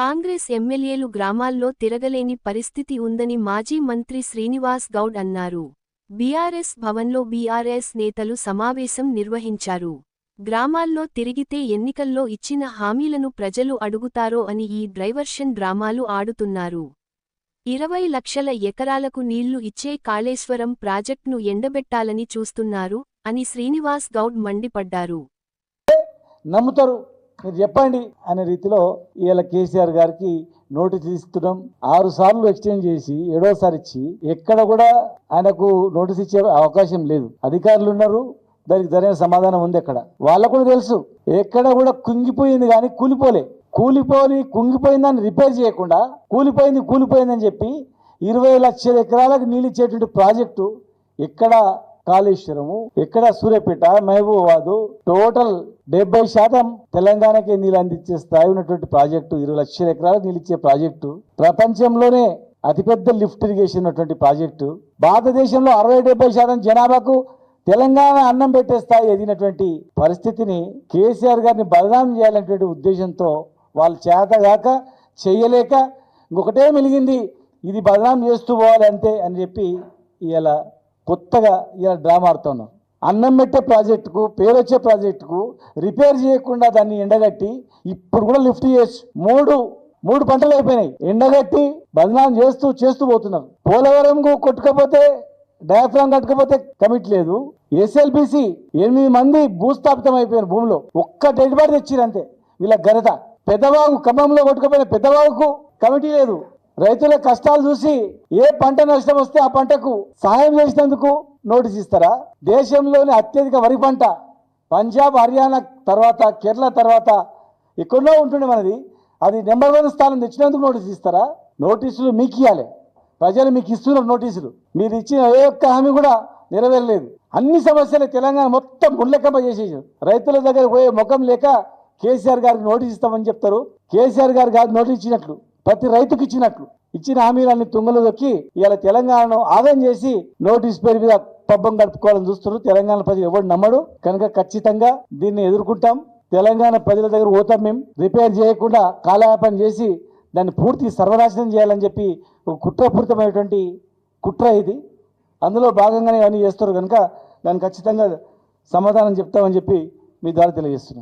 కాంగ్రెస్ ఎమ్మెల్యేలు గ్రామాల్లో తిరగలేని పరిస్థితి ఉందని మాజీ మంత్రి శ్రీనివాస్ గౌడ్ అన్నారు. బీఆర్ఎస్ భవన్లో బీఆర్ఎస్ నేతలు సమావేశం నిర్వహించారు. గ్రామాల్లో తిరిగితే ఎన్నికల్లో ఇచ్చిన హామీలను ప్రజలు అడుగుతారో అని ఈ డ్రైవర్షన్ డ్రామాలు ఆడుతున్నారు. ఇరవై లక్షల ఎకరాలకు నీళ్ళు ఇచ్చే కాళేశ్వరం ప్రాజెక్టును ఎండబెట్టాలని చూస్తున్నారు అని శ్రీనివాస్ గౌడ్ మండిపడ్డారు. నమ్ముతారు. మీరు చెప్పండి అనే రీతిలో ఇవాళ కేసీఆర్ గారికి నోటీస్ ఇస్తున్నాం. ఆరు సార్లు ఎక్స్చేంజ్ చేసి ఏడోసారి ఇచ్చి ఎక్కడ కూడా ఆయనకు నోటీస్ ఇచ్చే అవకాశం లేదు. అధికారులు ఉన్నారు దానికి సరైన సమాధానం ఉంది అక్కడ. వాళ్ళకు కూడా తెలుసు. ఎక్కడ కూడా కుంగిపోయింది కానీ కూలిపోలే. కూలిపోని కుంగిపోయిందని రిపేర్ చేయకుండా కూలిపోయింది కూలిపోయిందని చెప్పి ఇరవై లక్షల ఎకరాలకు నీళ్ళు ఇచ్చేటువంటి ప్రాజెక్టు ఎక్కడ కాళేశ్వరము ఎక్కడ సూర్యపేట మహబూబాబాదు టోటల్ డెబ్బై శాతం తెలంగాణకే నీళ్ళు అందించే స్థాయి ఉన్నటువంటి ప్రాజెక్టు ఇరవై లక్షల ఎకరాలు నీళ్ళు ఇచ్చే ప్రాజెక్టు. ప్రపంచంలోనే అతిపెద్ద లిఫ్ట్ ఇరిగేషన్ ఉన్నటువంటి ప్రాజెక్టు. భారతదేశంలో అరవై డెబ్బై శాతం జనాభాకు తెలంగాణ అన్నం పెట్టే స్థాయి ఎదిగినటువంటి పరిస్థితిని కేసీఆర్ గారిని బదనాం చేయాలనేటువంటి ఉద్దేశంతో వాళ్ళు చేతగాక చేయలేక ఇంకొకటే మిలిగింది ఇది బదనాం చేస్తూ పోవాలి అంతే అని చెప్పి ఇలా కొత్తగా ఇలా డ్రామా ఆడుతున్నాం అన్నం పెట్టే ప్రాజెక్టుకు పేరు వచ్చే ప్రాజెక్టుకు రిపేర్ చేయకుండా దాన్ని ఎండగట్టి ఇప్పుడు కూడా లిఫ్ట్ చేయొచ్చు మూడు మూడు పంటలు అయిపోయినాయి. ఎండగట్టి బదనాం చేస్తూ చేస్తూ పోతున్నారు. పోలవరం కొట్టుకపోతే డయాఫ్రామ్ కట్టుకపోతే కమిట్ లేదు. ఎస్ఎల్బిసి ఎనిమిది మంది భూస్థాపితం అయిపోయారు భూమిలో. ఒక్క డెడ్ బాడీ తెచ్చిరంతే. వీళ్ళ ఘనత. పెద్దవాగు ఖమ్మంలో కొట్టుకుపోయిన పెద్దవాగుకు కమిటీ లేదు. రైతుల కష్టాలు చూసి ఏ పంట నష్టం వస్తే ఆ పంటకు సాయం చేసినందుకు నోటీస్ ఇస్తారా? దేశంలోని అత్యధిక వరి పంట పంజాబ్ హర్యానా తర్వాత కేరళ తర్వాత ఎక్కడో ఉంటుండే మనది. అది నెంబర్ వన్ స్థానం తెచ్చినందుకు నోటీస్ ఇస్తారా? నోటీసులు మీకు ఇవ్వాలి ప్రజలు మీకు ఇస్తున్నారు నోటీసులు. మీరు ఇచ్చిన ఏ ఒక్క హామీ కూడా నెరవేరలేదు. అన్ని సమస్యలు తెలంగాణ మొత్తం ముళ్ళెక్కమ్మ చేసేసారు రైతుల దగ్గర పోయే ముఖం లేక కేసీఆర్ గారికి నోటీస్ ఇస్తామని చెప్తారు. కేసీఆర్ గారు గారికి నోటీస్ ఇచ్చినట్లు. ప్రతి రైతుకి ఇచ్చినట్లు. ఇచ్చిన హామీలన్నీ తుంగలు దొక్కి ఇవాళ తెలంగాణను ఆదాయం చేసి నోటీస్ పేరు మీద పబ్బం గడుపుకోవాలని చూస్తున్నారు. తెలంగాణ ప్రజలు ఎవరు నమ్మడు కనుక ఖచ్చితంగా దీన్ని ఎదుర్కొంటాం. తెలంగాణ ప్రజల దగ్గర పోతాం మేము రిపేర్ చేయకుండా కాలయాపన చేసి దాన్ని పూర్తి సర్వనాశనం చేయాలని చెప్పి ఒక కుట్రపూరితమైనటువంటి కుట్ర ఇది. అందులో భాగంగానే ఇవన్నీ చేస్తారు కనుక దాన్ని ఖచ్చితంగా సమాధానం చెప్తామని చెప్పి మీ ద్వారా తెలియజేస్తున్నాం.